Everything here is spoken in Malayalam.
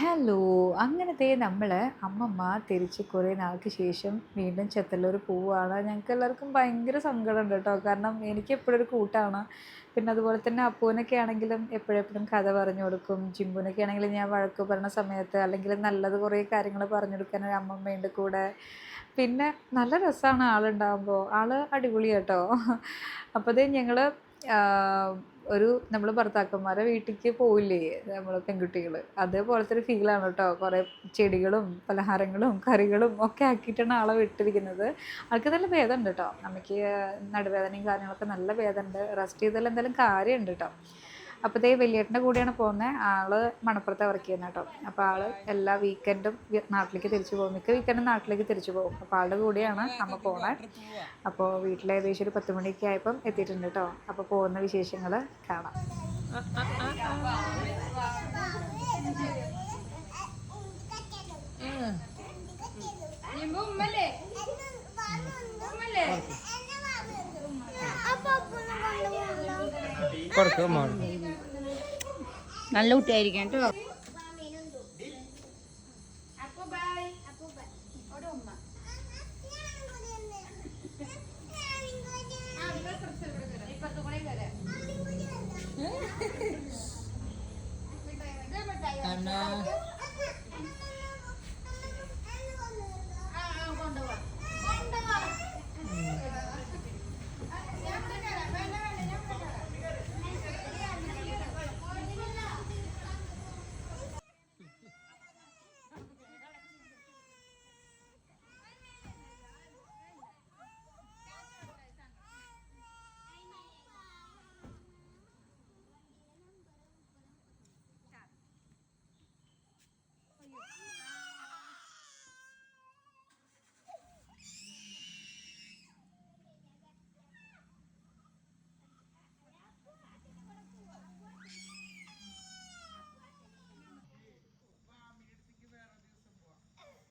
ഹലോ. അങ്ങനത്തെ നമ്മൾ അമ്മമ്മ തിരിച്ച് കുറേ നാൾക്ക് ശേഷം വീണ്ടും ചെത്തല്ലൂർ പോവുകയാണ് ഞങ്ങൾക്ക് എല്ലാവർക്കും ഭയങ്കര സങ്കടമുണ്ട് കേട്ടോ. കാരണം എനിക്ക് എപ്പോഴും ഒരു കൂട്ടാണ്. പിന്നെ അതുപോലെ തന്നെ അപ്പൂനൊക്കെ ആണെങ്കിലും എപ്പോഴെപ്പോഴും കഥ പറഞ്ഞു കൊടുക്കും. ജിമ്പുനൊക്കെ ആണെങ്കിലും ഞാൻ വഴക്ക് പറഞ്ഞ സമയത്ത് അല്ലെങ്കിൽ നല്ലത് കുറേ കാര്യങ്ങൾ പറഞ്ഞു കൊടുക്കാൻ ഒരു അമ്മമ്മയുണ്ട് കൂടെ. പിന്നെ നല്ല രസമാണ് ആളുണ്ടാകുമ്പോൾ ആൾ അടിപൊളി കേട്ടോ അപ്പോഴത്തേ ഞങ്ങൾ ഒരു നമ്മൾ ഭർത്താക്കന്മാരെ വീട്ടിലേക്ക് പോവില്ലേ നമ്മൾ പെൺകുട്ടികൾ അതേപോലത്തെ ഒരു ഫീലാണ് കേട്ടോ കുറേ ചെടികളും പലഹാരങ്ങളും കറികളും ഒക്കെ ആക്കിയിട്ടാണ് ആളെ വിട്ടിരിക്കുന്നത്. ആൾക്ക് നല്ല ഭേദമുണ്ട് കേട്ടോ നമുക്ക് നടുവേദനയും കാര്യങ്ങളൊക്കെ നല്ല ഭേദമുണ്ട് റെസ്റ്റ് ചെയ്താൽ എന്തായാലും കാര്യമുണ്ട് കേട്ടോ അപ്പോഴത്തേ വലിയേട്ടന്റെ കൂടെയാണ് പോകുന്നത് ആൾ മണപ്പുറത്ത് വർക്ക് ചെയ്യുന്ന കേട്ടോ. അപ്പോൾ ആൾ എല്ലാ വീക്കെൻഡും നാട്ടിലേക്ക് തിരിച്ചു പോകും. മിക്ക വീക്കെൻഡും നാട്ടിലേക്ക് തിരിച്ചു പോകും. അപ്പോൾ ആളുടെ കൂടെയാണ് അമ്മ പോണത് അപ്പോൾ വീട്ടിൽ ഏകദേശം ഒരു പത്ത് മണിയൊക്കെ ആയപ്പം എത്തിയിട്ടുണ്ട് കേട്ടോ. അപ്പോൾ പോകുന്ന വിശേഷങ്ങൾ കാണാം. കൊടുക്കും നല്ല കുട്ടിയായിരിക്കും കേട്ടോ. കണ്ണ.